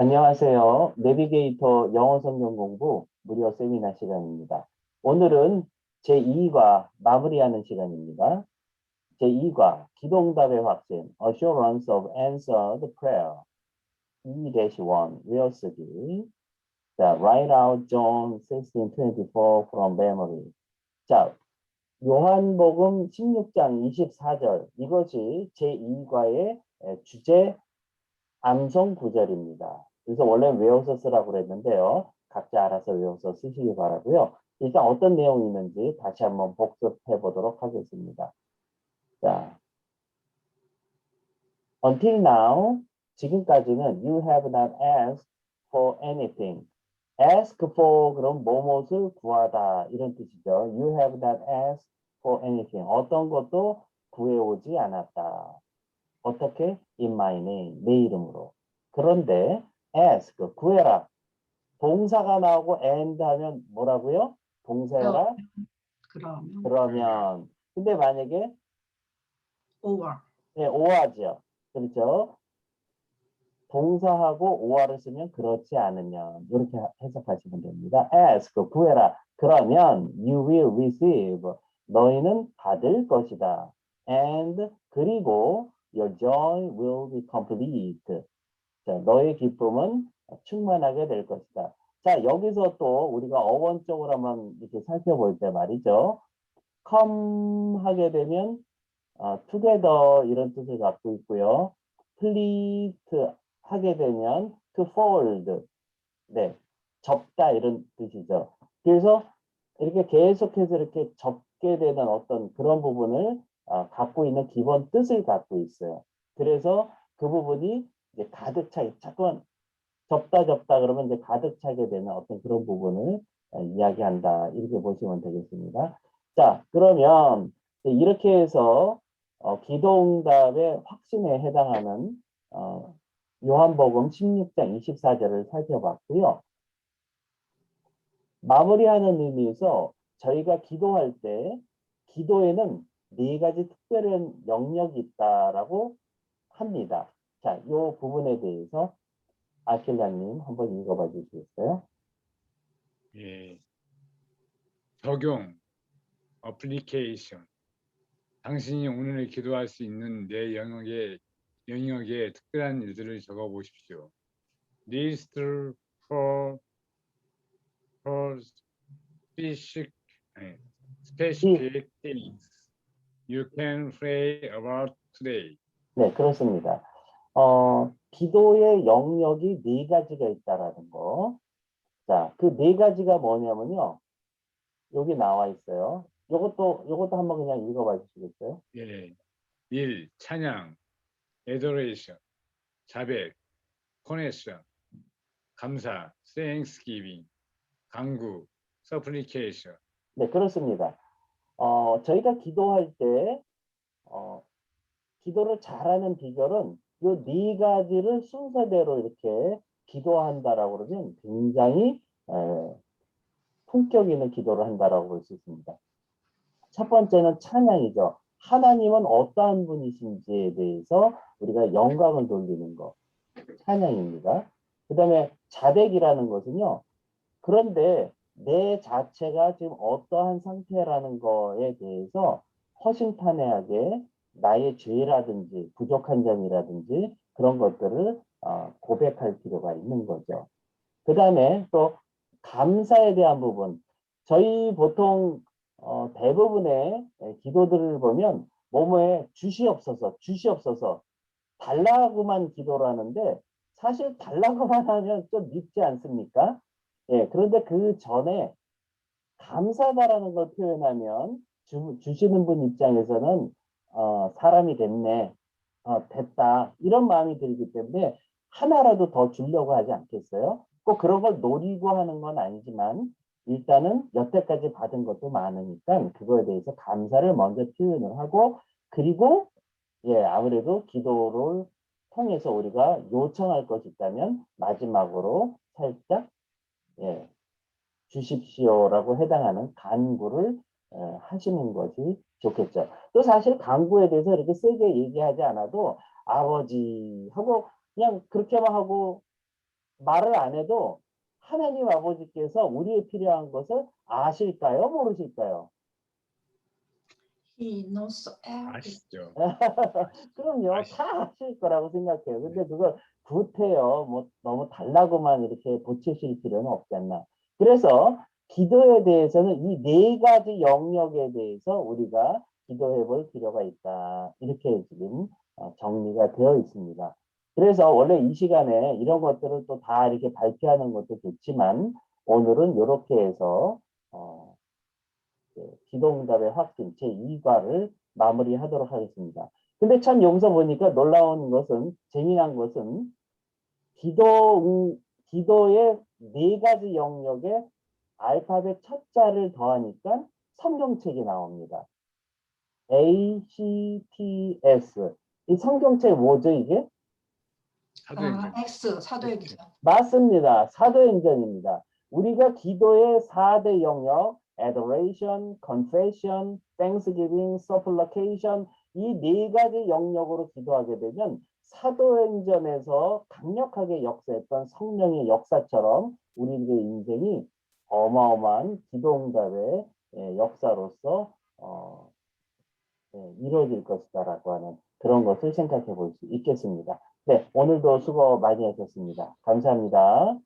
안녕하세요. 내비게이터 영어 성경 공부 무료 세미나 시간입니다. 오늘은 제2과 마무리하는 시간입니다. 제2과 기동답의 확신 Assurance of Answered Prayer 2-1 외워쓰기 자, write out John 16:24 from memory. 자, 요한복음 16장 24절 이것이 제2과의 주제 암송 구절입니다. 그래서 원래 외워서 쓰라고 그랬는데요. 각자 알아서 외워서 쓰시기 바라고요. 일단 어떤 내용이 있는지 다시 한번 복습해 보도록 하겠습니다. 자, until now 지금까지는 you have not asked for anything. ask for 그럼 뭐뭇을 구하다 이런 뜻이죠. You have not asked for anything. 어떤 것도 구해오지 않았다. 어떻게? In my name. 내 이름으로. 그런데 ask 구해라. 동사가 나오고 and 하면 뭐라고요? 동사라 그러면 그러면 근데 만약에 or 네, 오하죠. 그렇죠? 동사하고 오하를 쓰면 그렇지 않으면 이렇게 해석하시면 됩니다. ask 구해라. 그러면 you will receive 너희는 받을 것이다. and 그리고 your joy will be complete. 자, 너의 기쁨은 충만하게 될 것이다. 자, 여기서 또 우리가 어원적으로 한번 이렇게 살펴볼 때 말이죠. come 하게 되면 어, together 이런 뜻을 갖고 있고요. complete 하게 되면 to fold. 네. 접다 이런 뜻이죠. 그래서 이렇게 계속해서 이렇게 접게 되는 어떤 그런 부분을 어, 갖고 있는 기본 뜻을 갖고 있어요. 그래서 그 부분이 이제 가득 차게 자꾸만 접다 접다 그러면 이제 가득 차게 되는 어떤 그런 부분을 어, 이야기한다 이렇게 보시면 되겠습니다. 자 그러면 이렇게 해서 어, 기도응답의 확신에 해당하는 어, 요한복음 16장 24절을 살펴봤고요. 마무리하는 의미에서 저희가 기도할 때 기도에는 네 가지 특별한 영역이 있다라고 합니다. 자, 이 부분에 대해서 아킬라님 한번 읽어봐 주시겠어요? 예. 적용, 어플리케이션. 당신이 오늘 기도할 수 있는 내 영역의 영역의 특별한 일들을 적어 보십시오. List for for specific 아니, specific things you can pray about today. 네, 그렇습니다. 어, 기도의 영역이 네 가지가 있다라는 거. 자, 그 네 가지가 뭐냐면요. 여기 나와 있어요. 요것도, 요것도 한번 그냥 읽어 봐 주시겠어요? 예. 일, 찬양, adoration, 자백, connection, 감사, thanksgiving, 강구, supplication. 네, 그렇습니다. 어, 저희가 기도할 때, 어, 기도를 잘하는 비결은 요네 가지를 순서대로 이렇게 기도한다라고 그러면 굉장히 에, 품격 있는 기도를 한다라고 볼 수 있습니다. 첫 번째는 찬양이죠. 하나님은 어떠한 분이신지에 대해서 우리가 영광을 돌리는 것. 찬양입니다. 그 다음에 자백이라는 것은요. 그런데 내 자체가 지금 어떠한 상태라는 거에 대해서 허심탄회하게 나의 죄라든지 부족한 점이라든지 그런 것들을 어, 고백할 필요가 있는 거죠. 그 다음에 또 감사에 대한 부분. 저희 보통 어, 대부분의 기도들을 보면 뭐뭐에 주시옵소서, 주시옵소서 달라고만 기도를 하는데 사실 달라고만 하면 좀 밉지 않습니까? 예, 그런데 그 전에 감사다라는 걸 표현하면 주, 주시는 분 입장에서는 어, 사람이 됐네, 어, 됐다 이런 마음이 들기 때문에 하나라도 더 주려고 하지 않겠어요? 꼭 그런 걸 노리고 하는 건 아니지만 일단은 여태까지 받은 것도 많으니까 그거에 대해서 감사를 먼저 표현을 하고 그리고 예 아무래도 기도를 통해서 우리가 요청할 것이 있다면 마지막으로 살짝 예 주십시오라고 해당하는 간구를 예, 하시는 것이 좋겠죠. 또 사실 강구에 대해서 이렇게 세게 얘기하지 않아도 아버지 하고 그냥 그렇게만 하고 말을 안 해도 하나님 아버지께서 우리의 필요한 것을 아실까요? 모르실까요? He knows 아시죠. 그럼요. 아시죠. 다 아실 거라고 생각해요. 근데 네. 그걸 구태여 뭐 너무 달라고만 이렇게 보채실 필요는 없지 않나. 그래서 기도에 대해서는 이 네 가지 영역에 대해서 우리가 기도해 볼 필요가 있다. 이렇게 지금 어, 정리가 되어 있습니다. 그래서 원래 이 시간에 이런 것들을 또 다 이렇게 발표하는 것도 좋지만 오늘은 이렇게 해서 어, 그 기도응답의 확신 제2과를 마무리하도록 하겠습니다. 근데 참 여기서 보니까 놀라운 것은 재미난 것은 기도 응- 기도의 네 가지 영역에 알파벳 첫 자를 더하니까 성경책이 나옵니다. A, C, T, S. 이 성경책 뭐죠 이게? 사도행전. 아, X 사도행전. 맞습니다. 사도행전입니다. 우리가 기도의 4대 영역, adoration, confession, thanksgiving, supplication 이 네 가지 영역으로 기도하게 되면 사도행전에서 강력하게 역사했던 성령의 역사처럼 우리들의 인생이 어마어마한 기도응답의 예, 역사로서 어, 예, 이루어질 것이다라고 하는 그런 것을 생각해 볼 수 있겠습니다. 네, 오늘도 수고 많이 하셨습니다. 감사합니다.